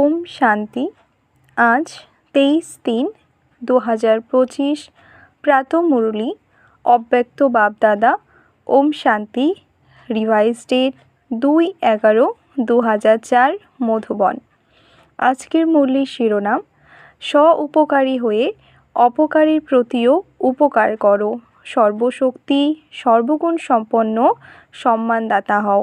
ওম শান্তি। আজ তেইশ তিন দু হাজার পঁচিশ প্রাতঃমুরলি অব্যক্ত বাপদাদা, ওম শান্তি, রিভাইজ ডেট দুই এগারো দু হাজার চার, মধুবন। আজকের মুরলির শিরোনাম, স্ব উপকারী হয়ে অপকারীর প্রতিও উপকার করো। সর্বশক্তি, সর্বগুণ সম্পন্ন সম্মানদাতা হও।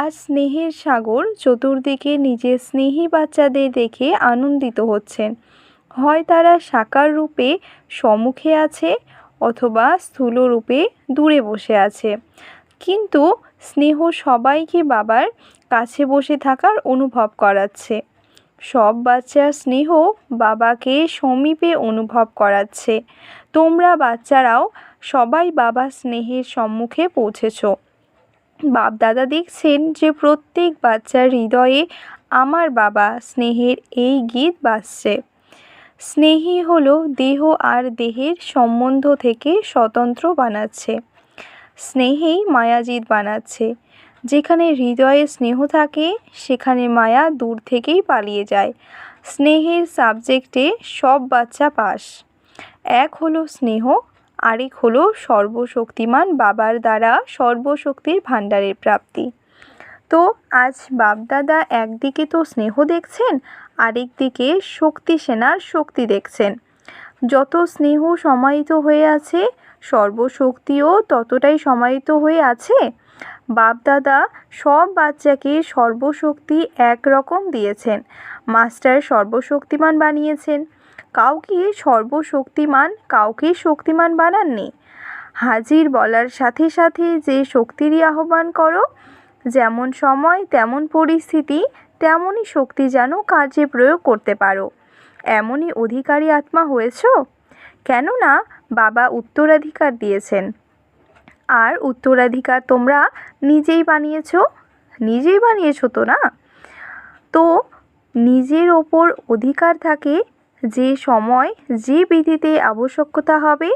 আজ স্নেহের সাগর চতুর্দিকে নিজের স্নেহী বাচ্চাদের দেখে আনন্দিত হচ্ছেন হয় তারা সাকার রূপে সম্মুখে আছে অথবা স্থূল রূপে দূরে বসে আছে। কিন্তু স্নেহ সবাইকে বাবার কাছে বসে থাকার অনুভব করাচ্ছে। সব বাচ্চার স্নেহ বাবাকে সমীপে অনুভব করাচ্ছে। তোমরা বাচ্চারাও সবাই বাবা স্নেহের সম্মুখে পৌঁছেছো। বাপদাদা দেখছেন যে প্রত্যেক বাচ্চার হৃদয়ে আমার বাবা স্নেহের এই গীত বাজছে। স্নেহী হলো দেহ আর দেহের সম্বন্ধ থেকে স্বতন্ত্র বানাচ্ছে। স্নেহেই মায়াজিৎ বানাচ্ছে। যেখানে হৃদয়ে স্নেহ থাকে, সেখানে মায়া দূর থেকেই পালিয়ে যায়। স্নেহের সাবজেক্টে সব বাচ্চা পাস। এক হলো স্নেহ আরেক হলো সর্বশক্তিমান বাবার দ্বারা সর্বশক্তির ভাণ্ডারের প্রাপ্তি। তো আজ বাপদাদা একদিকে তো স্নেহ দেখছেন আরেক দিকে শক্তি সেনার শক্তি দেখছেন। যত স্নেহ সমাহিত হয়ে আছে, সর্বশক্তিও ততটাই সমাহিত হয়ে আছে। বাপদাদা সব বাচ্চাকে সর্বশক্তি একরকম দিয়েছেন। মাস্টার সর্বশক্তিমান বানিয়েছেন। কাউকে সর্বশক্তিমান, কাউকে শক্তিমান বানাননি। হাজির বলার সাথে সাথে যে শক্তিরই আহ্বান করো, যেমন সময়, তেমন পরিস্থিতি, তেমনই শক্তি যেন কার্যে প্রয়োগ করতে পারো। এমনই অধিকারী আত্মা হয়েছ? কেননা বাবা উত্তরাধিকার দিয়েছেন। আর উত্তরাধিকার তোমরা নিজেই বানিয়েছ? নিজেই বানিয়েছো তো না? তো নিজের ওপর অধিকার থাকে যে সময়, যে বিধিতে আবশ্যকতা হবে,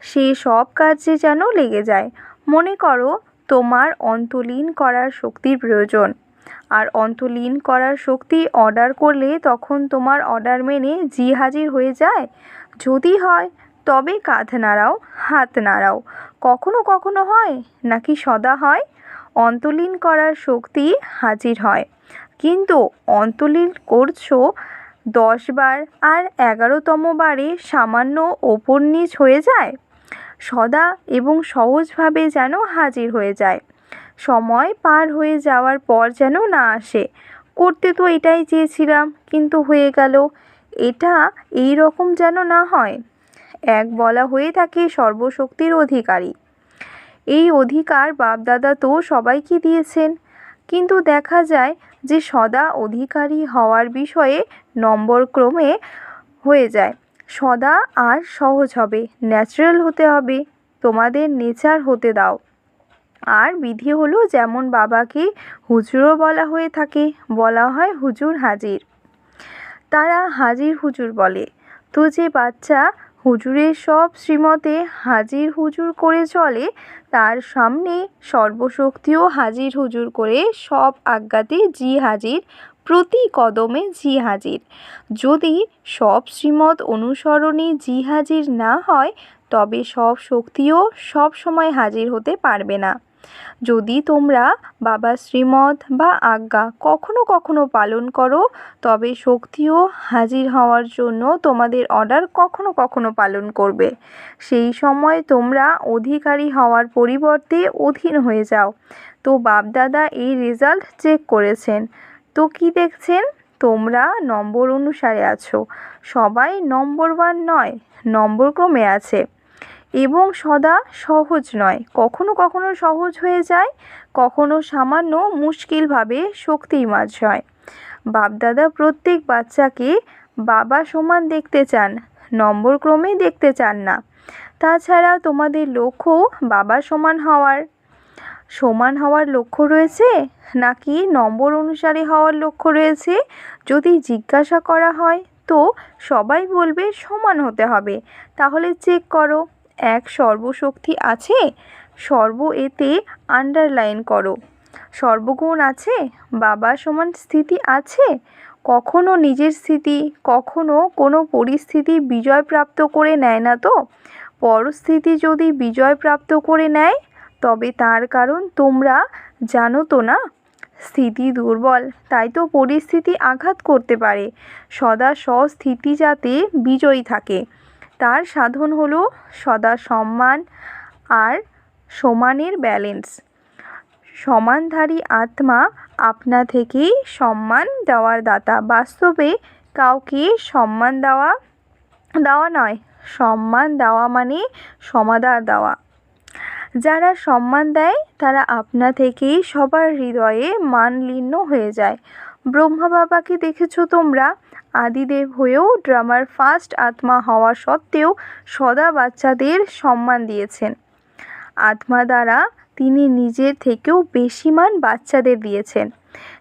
সে সব কাজে যেন লেগে যায়। মনে করো, তোমার অন্তলীন করার শক্তির প্রয়োজন। আর অন্তলীন করার শক্তি অর্ডার করলে তখন তোমার অর্ডার মেনে জি হাজির হয়ে যায়। যদি হয়, তবে কাঁধ নাড়াও, হাত নাড়াও। কখনো কখনো হয়, নাকি সদা হয়? অন্তলীন করার শক্তি হাজির হয়। কিন্তু অন্তলীন করছ দশ বার আর এগারোতম বারে সামান্য ওপর নিচ হয়ে যায়। সদা এবং সহজভাবে যেন হাজির হয়ে যায়। সময় পার হয়ে যাওয়ার পর যেন না আসে। করতে তো এটাই চেয়েছিলাম, কিন্তু হয়ে গেল। এটা এই রকম যেন না হয়। এক বলা হয়ে থাকে সর্বশক্তির অধিকারী। এই অধিকার বাপদাদা তো সবাইকে দিয়েছেন। কিন্তু দেখা যায় যে সদা অধিকারী হওয়ার বিষয়ে নম্বর ক্রমে হয়ে যায়। সদা আর সহজ হবে ন্যাচারাল হতে হবে, তোমাদের নেচার হতে দাও। আর বিধি হলো যেমন বাবাকে হুজুরও বলা হয়ে থাকে, বলা হয় হুজুর হাজির। তারা হাজির হুজুর বলে। তো যে বাচ্চা হুজুরের সব শ্রীমতে হাজির হুজুর করে চলে, তার সামনে সর্বশক্তিও হাজির হুজুর করে সব আজ্ঞাতে জি হাজির, প্রতি কদমে জি হাজির। যদি সব শ্রীমত অনুসরণে জি হাজির না হয়, তবে সব শক্তিও সব সময় হাজির হতে পারবে না। যদি তোমরা বাবা শ্রীমত বা আজ্ঞা কখনো কখনো পালন করো, তবে শক্তিও হাজির হওয়ার জন্য তোমাদের অর্ডার কখনো কখনো পালন করবে। সেই সময় তোমরা অধিকারী হওয়ার পরিবর্তে অধীন হয়ে যাও। তো বাপদাদা এই রেজাল্ট চেক করেছেন। তো কি দেখছেন? তোমরা নম্বর অনুসারে আছো। সবাই নম্বর ওয়ান নয়, নম্বর ক্রমে আছে। এবং সদা সহজ নয়। কখনো কখনো সহজ হয়ে যায়, কখনো সামান্য মুশকিলভাবে শক্তির মাঝ হয়। বাপদাদা প্রত্যেক বাচ্চাকে বাবা সমান দেখতে চান, নম্বর ক্রমে দেখতে চান না। তাছাড়া তোমাদের লক্ষ্য বাবা সমান হওয়ার। সমান হওয়ার লক্ষ্য রয়েছে নাকি নম্বর অনুসারে হওয়ার লক্ষ্য রয়েছে? যদি জিজ্ঞাসা করা হয়, তো সবাই বলবে সমান হতে হবে। তাহলে চেক করো। এক সর্বশক্তি আছে, সর্ব এতে আন্ডারলাইন করো। সর্বগুণ আছে বাবা সমান স্থিতি আছে, কখনো নিজের স্থিতি, কখনো কোনো পরিস্থিতি বিজয় প্রাপ্ত করে নেয় না তো। পরস্থিতি যদি বিজয় প্রাপ্ত করে নেয়, তবে তার কারণ তোমরা জানো তো না? স্থিতি দুর্বল, তাই তো পরিস্থিতি আঘাত করতে পারে। সদা স্বস্থিতি যাতে বিজয়ী থাকে। তার সাধন হলো সদা সম্মান আর সমানের ব্যালেন্স সমানধারী আত্মা আপনা থেকেই সম্মান দেওয়ার দাতা। বাস্তবে কাউকে সম্মান দেওয়া দেওয়া নয়, সম্মান দেওয়া মানে সমাদর দেওয়া। যারা সম্মান দেয়, তারা আপনা থেকেই সবার হৃদয়ে মানলীন হয়ে যায়। ব্রহ্মা বাবাকে দেখেছ তোমরা? আদিদেব হয়েও ড্রামার ফার্স্ট আত্মা হওয়া সত্ত্বেও সদা বাচ্চাদের সম্মান দিয়েছেন। আত্মা দ্বারা তিনি নিজের থেকেও বেশি মান বাচ্চাদের দিয়েছেন।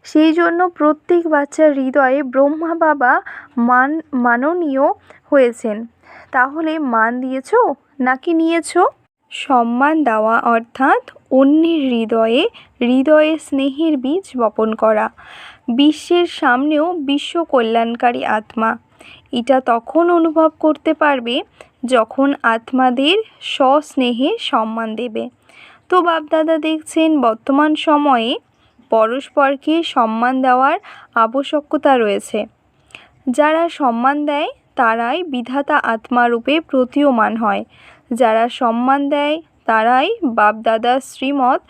সেই জন্য প্রত্যেক বাচ্চার হৃদয়ে ব্রহ্মা বাবা মান, মাননীয় হয়েছেন। তাহলে মান দিয়েছ নাকি নিয়েছো? সম্মান দেওয়া অর্থাৎ অন্যের হৃদয়ে হৃদয়ে স্নেহের বীজ বপন করা। বিশ্বের সামনেও বিশ্ব কল্যাণকারী আত্মা। এটা তখন অনুভব করতে পারবে যখন আত্মাদের সস্নেহে সম্মান দেবে। তো বাপদাদা দেখছেন, বর্তমান সময়ে পরস্পরকে সম্মান দেওয়ার আবশ্যকতা রয়েছে। যারা সম্মান দেয়, তারাই বিধাতা আত্মারূপে প্রতীয়মান হয়। যারা সম্মান দেয় তারাই বাপদাদা শ্রীমত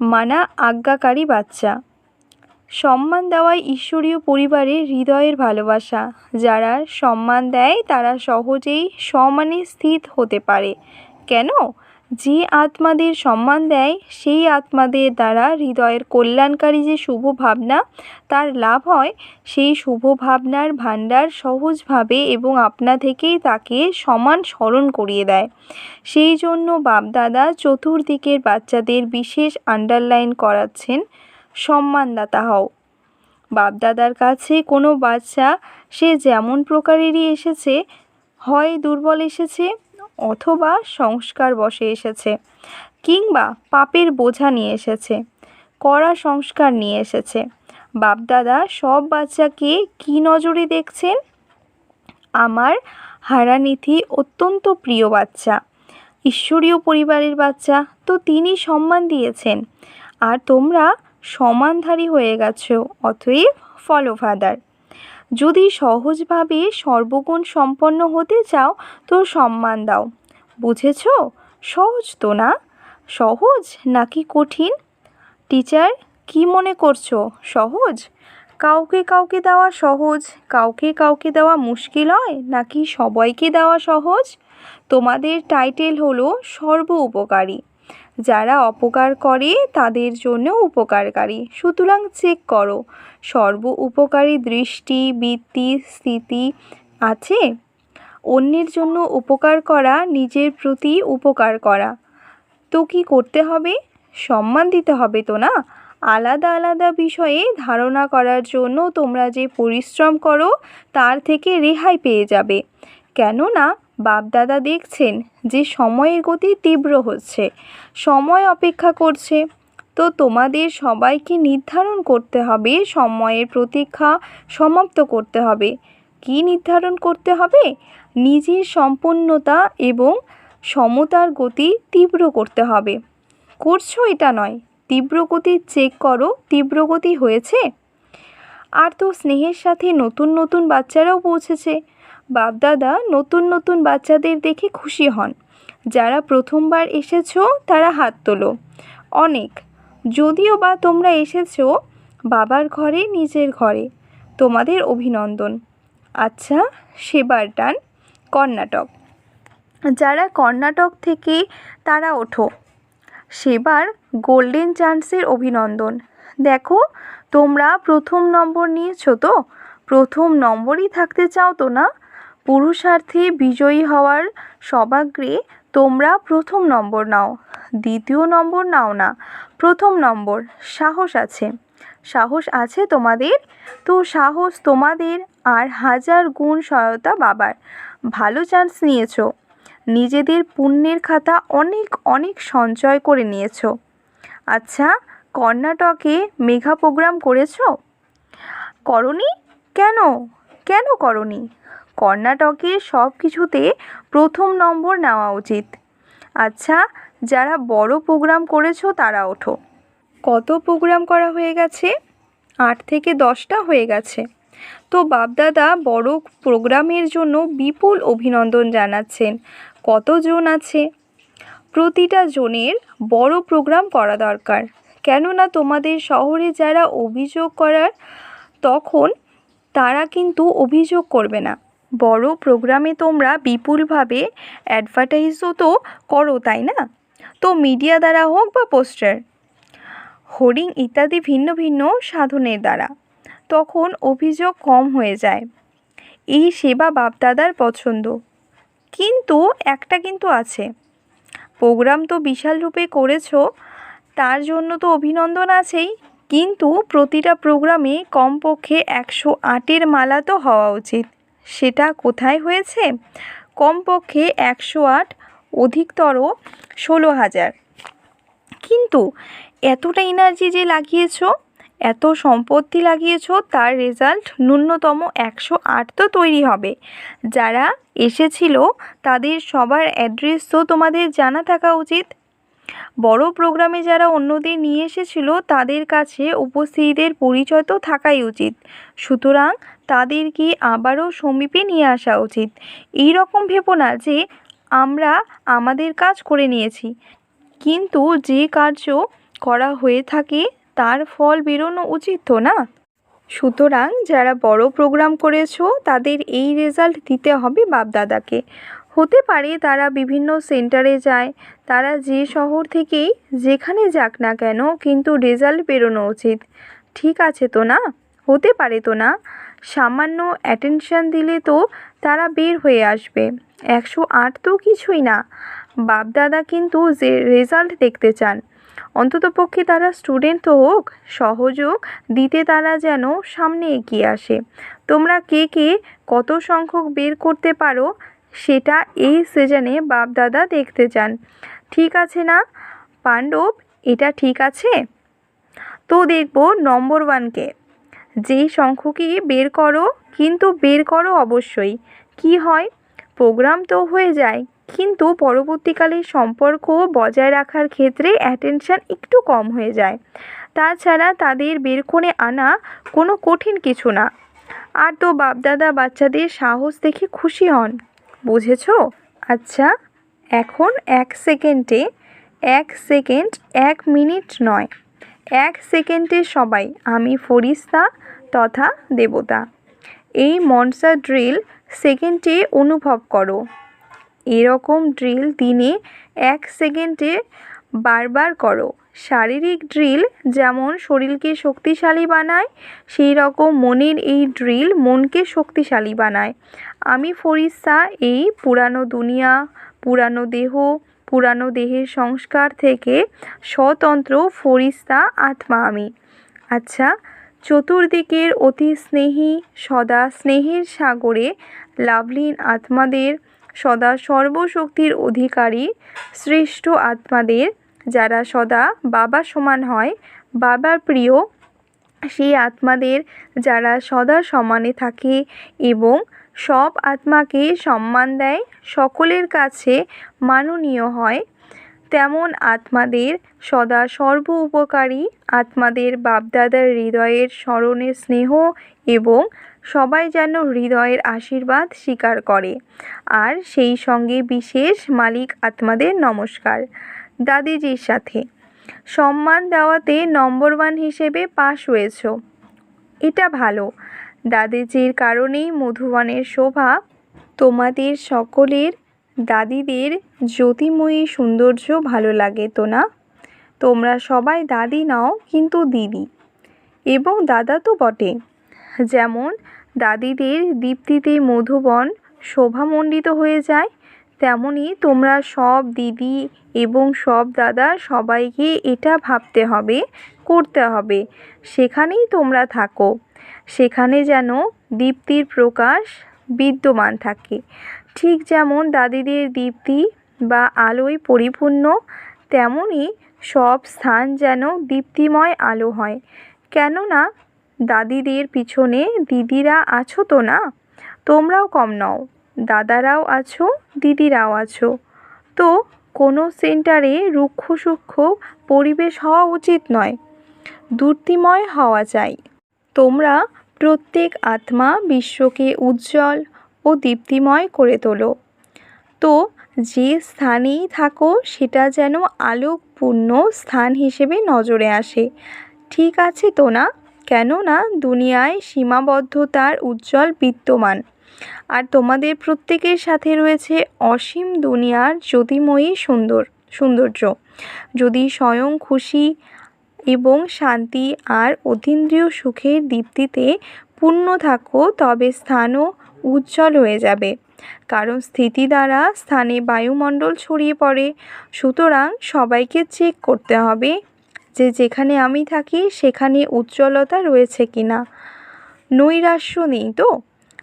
মানা আজ্ঞাকারী বাচ্চা। সম্মান দেওয়াই ঈশ্বরীয় পরিবারের হৃদয়ের ভালোবাসা। যারা সম্মান দেয়, তারা সহজেই সমানে স্থিত হতে পারে। কেন? যে আত্মাদের সম্মান দেয়, সেই আত্মাদের দ্বারা হৃদয়ের কল্যাণকারী যে শুভ ভাবনা, তার লাভ হয়, সেই শুভ ভাবনার ভাণ্ডার সহজভাবে এবং আপনা থেকেই তাকে সমান স্মরণ করিয়ে দেয়। সেই জন্য বাপদাদা চতুর্দিকের বাচ্চাদের বিশেষ আন্ডারলাইন করাচ্ছেন, সম্মানদাতা হও। বাপদাদার কাছে কোনো বাচ্চা, সে যেমন প্রকারেরই এসেছে, হয় দুর্বল এসেছে অথবা সংস্কার বসে এসেছে কিংবা পাপের বোঝা নিয়ে এসেছে, কড়া সংস্কার নিয়ে এসেছে। বাপদাদা, সব বাচ্চাকে কী নজরে দেখছেন? আমার হারানিথি অত্যন্ত প্রিয় বাচ্চা, ঈশ্বরীয় পরিবারের বাচ্চা, তো তিনি সম্মান দিয়েছেন। আর তোমরা সমানধারী হয়ে গেছো, অতএব ফলো ফাদার যদি সহজভাবে সর্বগুণ সম্পন্ন হতে চাও, তো সম্মান দাও। বুঝেছ? সহজ তো না? সহজ নাকি কঠিন? টিচার, কি মনে করছ? সহজ? কাউকে কাউকে দেওয়া সহজ? কাউকে কাউকে দেওয়া মুশকিল হয়? নাকি সবাইকে দেওয়া সহজ? তোমাদের টাইটেল হলো সর্ব উপকারী। যারা অপকার করে, তাদের জন্য উপকারকারী। সুতরাং চেক করো, সর্ব উপকারী দৃষ্টি, বৃত্তি, স্থিতি আছে? অন্যের জন্য উপকার করা, নিজের প্রতি উপকার করা। তো কি করতে হবে? সম্মান দিতে হবে তো না? আলাদা আলাদা বিষয়ে ধারণা করার জন্য তোমরা যে পরিশ্রম করো, তার থেকে রেহাই পেয়ে যাবে। কেননা বাপদাদা দেখছেন যে সময়ের গতি তীব্র হচ্ছে। সময় অপেক্ষা করছে। তো তোমাদের সবাইকে নির্ধারণ করতে হবে, সময়ের প্রতীক্ষা সমাপ্ত করতে হবে। কি নির্ধারণ করতে হবে? নিজের সম্পন্নতা এবং সমতার গতি তীব্র করতে হবে। করছ এটা নয়, তীব্র গতি চেক করো, তীব্র গতি হয়েছে? আর তো স্নেহের সাথে নতুন নতুন বাচ্চারাও পৌঁছেছে। বাপদাদা নতুন নতুন বাচ্চাদের দেখে খুশি হন। যারা প্রথমবার এসেছ, তারা হাত তোলো। অনেক। যদিও বা তোমরা এসেছ বাবার ঘরে, নিজের ঘরে। তোমাদের অভিনন্দন। আচ্ছা সেবার টান। কর্ণাটক। যারা কর্ণাটক থেকে, তারা ওঠো। সেবার গোল্ডেন চান্সের অভিনন্দন। দেখো, তোমরা প্রথম নম্বর নিয়েছো তো? প্রথম নম্বরই থাকতে চাও তো না? পুরুষার্থে বিজয়ী হওয়ার সবাগ্রে তোমরা প্রথম নম্বর নাও। দ্বিতীয় নম্বর নাও না, প্রথম নম্বর। সাহস আছে। সাহস আছে তোমাদের? তো সাহস তোমাদের আর হাজার গুণ সহায়তা বাবার। ভালো চান্স নিয়েছো। নিজেদের পুণ্যের খাতা অনেক অনেক সঞ্চয় করে নিয়েছো। আচ্ছা কর্ণাটকে মেঘা প্রোগ্রাম করেছ? করনি? কেন? কেন করনি? কর্ণাটকে সব কিছুতে প্রথম নম্বর নেওয়া উচিত। আচ্ছা যারা বড় প্রোগ্রাম করেছ তারা ওঠো। কত প্রোগ্রাম করা হয়ে গেছে? আট থেকে দশটা হয়ে গেছে। তো বাপদাদা বড় প্রোগ্রামের জন্য বিপুল অভিনন্দন জানাচ্ছেন। কত কতজন আছে? প্রতিটা জনের বড় প্রোগ্রাম করা দরকার। কেননা তোমাদের শহরে যারা অভিযোগ করার তখন তারা কিন্তু অভিযোগ করবে না। বড় প্রোগ্রামে তোমরা বিপুলভাবে অ্যাডভার্টাইজও তো করো, তাই না? তো মিডিয়া দ্বারা হোক বা পোস্টার হোর্ডিং ইত্যাদি ভিন্ন ভিন্ন সাধনের দ্বারা, তখন অভিযোগ কম হয়ে যায়। এই সেবা বাপদাদার পছন্দ। কিন্তু একটা কিন্তু আছে। প্রোগ্রাম তো বিশাল রূপে করেছ, তার জন্য তো অভিনন্দন আছেই। কিন্তু প্রতিটা প্রোগ্রামে কমপক্ষে একশো আটের মালা তো হওয়া উচিত। সেটা কোথায় হয়েছে? কমপক্ষে একশো আট, অধিকতর ষোলো হাজার। কিন্তু এতটা এনার্জি যে লাগিয়েছ, এত সম্পত্তি লাগিয়েছো, তার রেজাল্ট ন্যূনতম একশো আট তো তৈরি হবে। যারা এসেছিল, তাদের সবার অ্যাড্রেস তো তোমাদের জানা থাকা উচিত। বড় প্রোগ্রামে যারা অন্যদের নিয়ে এসেছিল, তাদের কাছে উপস্থিতিদের পরিচয় তো থাকাই উচিত। সুতরাং তাদেরকে আবারও সমীপে নিয়ে আসা উচিত। এই রকম ভেবো না যে আমরা আমাদের কাজ করে নিয়েছি। কিন্তু যে কার্য করা হয়ে থাকে, তার ফল বেরোনো উচিত তো না? সুতরাং যারা বড় প্রোগ্রাম করেছ, তাদের এই রেজাল্ট দিতে হবে বাপদাদাকে। হতে পারে তারা বিভিন্ন সেন্টারে যায়, তারা যে শহর থেকেই যেখানে যাক না কেন, কিন্তু রেজাল্ট বেরোনো উচিত। ঠিক আছে তো না? হতে পারে তো না? সামান্য অ্যাটেনশান দিলে তো তারা বের হয়ে আসবে। একশো আট তো কিছুই না। বাপদাদা কিন্তু যে রেজাল্ট দেখতে চান। অন্ততপক্ষে তারা স্টুডেন্ট হোক সহযোগ দিতে তারা যেন সামনে এগিয়ে আসে। তোমরা কে কে কত সংখ্যক বের করতে পারো, সেটা এই সিজনে বাপদাদা দেখতে চান। ঠিক আছে না? পাণ্ডব, এটা ঠিক আছে? তো দেখব নম্বর ওয়ানকে যেই সংখ্যকই বের করো, কিন্তু বের করো অবশ্যই। কি হয়? প্রোগ্রাম তো হয়ে যায়, কিন্তু পরবর্তীকালে সম্পর্ক বজায় রাখার ক্ষেত্রে অ্যাটেনশান একটু কম হয়ে যায়। তাছাড়া তাদের বের করে আনা কোনো কঠিন কিছু না। আর তো বাপদাদা বাচ্চাদের সাহস দেখে খুশি হন। বুঝেছ? আচ্ছা এখন এক সেকেন্ডে, এক সেকেন্ড, এক মিনিট নয়। এক সেকেন্ডে সবাই, আমি ফরিস্তা তথা দেবতা। এই মনসা ড্রিল সেকেন্ডে অনুভব করো। এরকম ড্রিল দিনে এক সেকেন্ডে বারবার করো। শারীরিক ড্রিল যেমন শরীরকে শক্তিশালী বানায় সেই রকম মনের এই ড্রিল মনকে শক্তিশালী বানায়। আমি ফরিস্তা, এই পুরানো দুনিয়া, পুরানো দেহ, পুরানো দেহের সংস্কার থেকে স্বতন্ত্র ফরিস্তা আত্মা আমি। আচ্ছা চতুর্দিকের অতি স্নেহী, সদা স্নেহের সাগরে লাভলীন আত্মাদের, সদা সর্বশক্তির অধিকারী, শ্রেষ্ঠ আত্মাদের, যারা সদা বাবা সমান হয় বাবার প্রিয়, সেই আত্মাদের যারা সদা সমানে থাকে এবং সব আত্মাকে সম্মান দেয়, সকলের কাছে মাননীয় হয়। তেমন আত্মাদের সদা সর্ব উপকারী আত্মাদের বাপদাদার হৃদয়ের স্মরণে স্নেহ এবং সবাই যেন হৃদয়ের আশীর্বাদ স্বীকার করে। আর সেই সঙ্গে বিশেষ মালিক আত্মাদের নমস্কার। দাদিজির সাথে। সম্মান দেওয়াতে নম্বর ওয়ান হিসেবে পাশ হয়েছ। এটা ভালো। দাদিজির কারণেই মধুবনের শোভা তোমাদের সকলের দাদিদের জ্যোতিময়ী সৌন্দর্য ভালো লাগে তো না? তোমরা সবাই দাদি নাও, কিন্তু দিদি। এবং দাদা তো বটে। যেমন দাদিদের দীপ্তিতে মধুবন শোভামণ্ডিত হয়ে যায় তেমনই তোমরা সব দিদি এবং সব দাদা সবাইকে এটা ভাবতে হবে, করতে হবে। সেখানেই তোমরা থাকো। সেখানে যেন দীপ্তির প্রকাশ বিদ্যমান থাকে। ঠিক যেমন দাদিদের দীপ্তি বা আলোয় পরিপূর্ণ তেমনই সব স্থান যেন দীপ্তিময় আলো হয়। কেননা, দাদিদের পিছনে দিদিরা আছো তো না? তোমরাও কম নও, দাদারাও আছো, দিদিরাও আছো। তো কোনো সেন্টারে রুক্ষ সূক্ষ্ম পরিবেশ হওয়া উচিত নয় দ্যুতিময় হওয়া চাই। তোমরা প্রত্যেক আত্মা বিশ্বকে উজ্জ্বল ও দীপ্তিময় করে তোলো। তো যে স্থানেই থাকো, সেটা যেন আলোকপূর্ণ স্থান হিসেবে নজরে আসে। ঠিক আছে তো না? কেননা দুনিয়ায় সীমাবদ্ধতার উজ্জ্বল বিদ্যমান। আর তোমাদের প্রত্যেকের সাথে রয়েছে অসীম দুনিয়ার জ্যোতিময়ী সুন্দর, সৌন্দর্য। যদি স্বয়ং খুশি এবং শান্তি আর অতীন্দ্রিয় সুখের দীপ্তিতে পূর্ণ থাকো, তবে স্থানও উজ্জ্বল হয়ে যাবে। কারণ স্থিতি দ্বারা স্থানে বায়ুমণ্ডল ছড়িয়ে পড়ে। সুতরাং সবাইকে চেক করতে হবে যে যেখানে আমি থাকি সেখানে উজ্জ্বলতা রয়েছে কি না নৈরাশ্য নেই তো?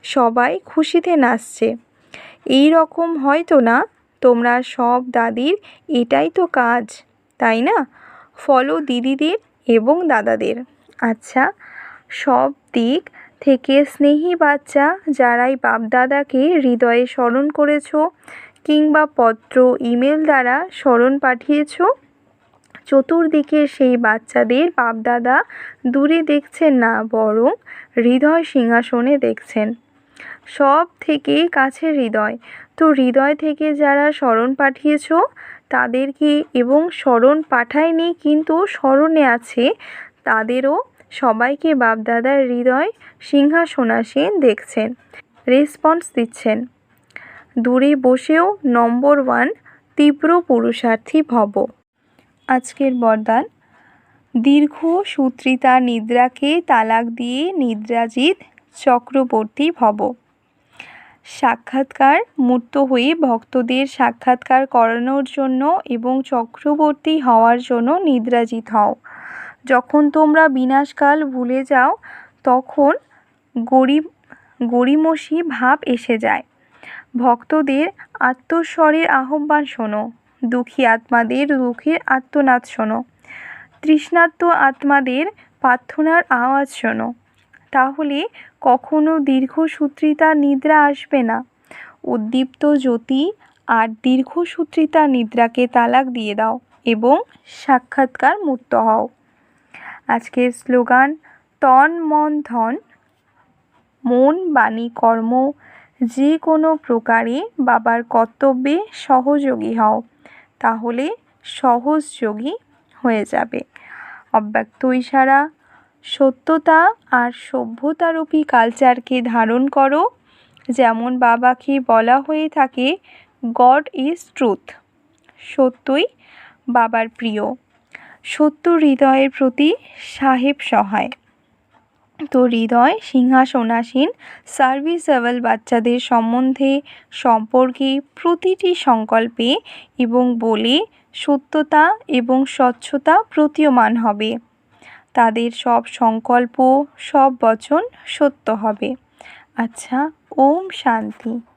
সবাই খুশিতে নাচছে। এই রকম হয়তো না? তোমরা সব দাদির এটাই তো কাজ, তাই না? ফলো দিদিদের এবং দাদাদের। আচ্ছা সব দিক থেকে স্নেহী বাচ্চা যারাই বাপদাদাকে হৃদয়ে স্মরণ করেছ কিংবা পত্র, ইমেল দ্বারা স্মরণ পাঠিয়েছো, চতুর্দিকে সেই বাচ্চাদের বাপদাদা দূরে দেখছেন না, বরং হৃদয় সিংহাসনে দেখছেন। সব থেকে কাছে হৃদয়। তো হৃদয় থেকে যারা স্মরণ পাঠিয়েছ, তাদেরকে এবং স্মরণ পাঠায়নি কিন্তু স্মরণে আছে, তাদেরও সবাইকে বাপদাদার হৃদয় সিংহাসনাসীন দেখছেন রেসপন্স দিচ্ছেন। দূরে বসেও নম্বর ওয়ান তীব্র পুরুষার্থী ভব। আজকের বরদান, দীর্ঘ সূত্রিতা নিদ্রাকে তালাক দিয়ে নিদ্রাজিৎ চক্রবর্তী ভব। সাক্ষাৎকার মূর্ত হয়ে ভক্তদের সাক্ষাৎকার করানোর জন্য এবং চক্রবর্তী হওয়ার জন্য নিদ্রাজিৎ হও। যখন তোমরা বিনাশকাল ভুলে যাও, তখন গরিব, গরিমসি ভাব এসে যায়। ভক্তদের আত্মস্বরের আহ্বান শোনো, দুঃখী আত্মাদের দুঃখের আত্মনাদ শোনো তৃষ্ণাত্ম আত্মাদের প্রার্থনার আওয়াজ শোনো। তাহলে কখনো দীর্ঘসূত্রিতা নিদ্রা আসবে না। উদ্দীপ্ত জ্যোতি আর দীর্ঘসূত্রিতা নিদ্রাকে তালাক দিয়ে দাও এবং সাক্ষাৎকার মুক্ত হও। আজকের স্লোগান, তন, মন, ধন। মন, বাণী, কর্ম, যে কোনো প্রকারে বাবার কর্তব্যে সহযোগী হও, তাহলে সহজযোগী হয়ে যাবে। অব্যক্ত ইশারা, সত্যতা আর সভ্যতারূপী কালচারকে ধারণ করো। যেমন বাবাকে বলা হয়ে থাকে গড ইজ ট্রুথ সত্যই বাবার প্রিয়। সত্য হৃদয়ের প্রতি সাহেব সহায়। তো হৃদয়, সিংহাসনাসীন সার্ভিসেবল বাচ্চাদের সম্বন্ধে সম্পর্কে প্রতিটি সংকল্পে এবং বলে সত্যতা এবং স্বচ্ছতা প্রতীয়মান হবে। তাদের সব সংকল্প, সব বচন সত্য হবে। আচ্ছা ওম শান্তি।